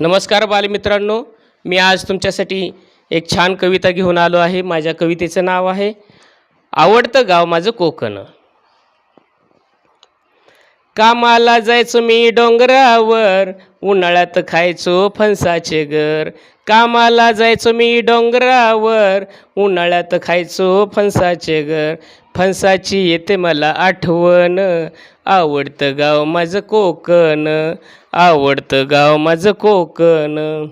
नमस्कार बालमित्रांनो. मी आज तुमच्यासाठी एक छान कविता घेऊन आलो आहे. माझ्या कवितेचं नाव आहे आवडतं गाव माझं कोकण. कामाला जायचो मी डोंगरावर उन्हाळ्यात खायचो फणसाचे घर कामाला जायचो मी डोंगरावर उन्हाळ्यात खायचो फणसाचे घर फणसाची येते मला आठवण. आवडतं गाव माझं कोकण. आवडतं गाव माझं कोकण.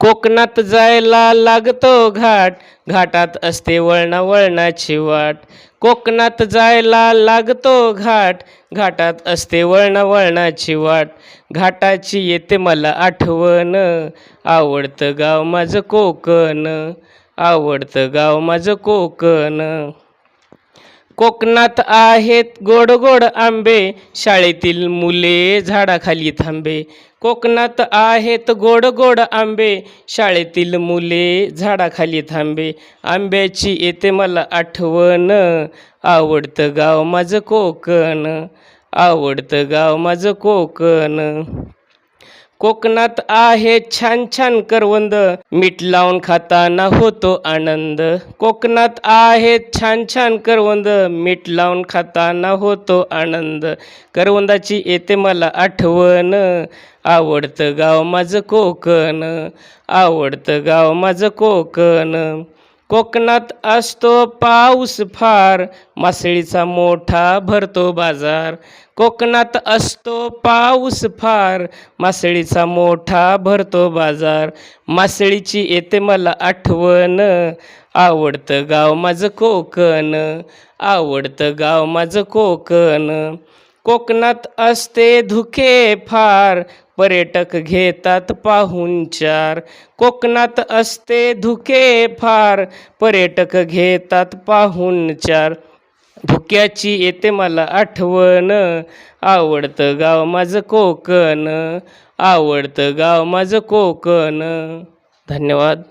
कोकणात जायला लागतो घाट. घाटात असते वळणा वळणाची वाट. कोकणात जायला लागतो घाट. घाटात असते वळणा वळणाची वाट. घाटाची येते मला आठवण. आवडतं गाव माझं कोकण. आवडतं गाव माझं कोकण. कोकणात आहेत गोड गोड आंबे शाळेतील मुले झाडाखाली थांबे. कोकणात आहेत गोड गोड आंबे शाळेतील मुले झाडाखाली थांबे. आंब्याची येते मला आठवण आवडतं गाव माझं कोकण आवडतं गाव माझं कोकण. कोकणात आहे छान छान करवंद. मीठ लावून खाताना होतो आनंद. कोकणात आहे छान छान करवंद. मीठ लावून खाताना होतो आनंद. करवंदाची येते मला आठवण. आवडतं गाव माझं कोकण. आवडतं गाव माझं कोकण. कोकणात असतो पाऊस फार मासळीचा मोठा भरतो बाजार. कोकणात असतो पाऊस फार मासळीचा मोठा भरतो बाजार. मासळीची येते मला आठवण आवडतं गाव माझं कोकण आवडतं गाव माझं कोकण. कोकणात असते धुके फार पर्यटक घेतात पाहुणचार कोकणात असते धुके फार पर्यटक घेतात पाहुणचार धुक्याची येते मला आठवण आवडतं गाव माझं कोकण आवडतं गाव माझं कोकण. धन्यवाद.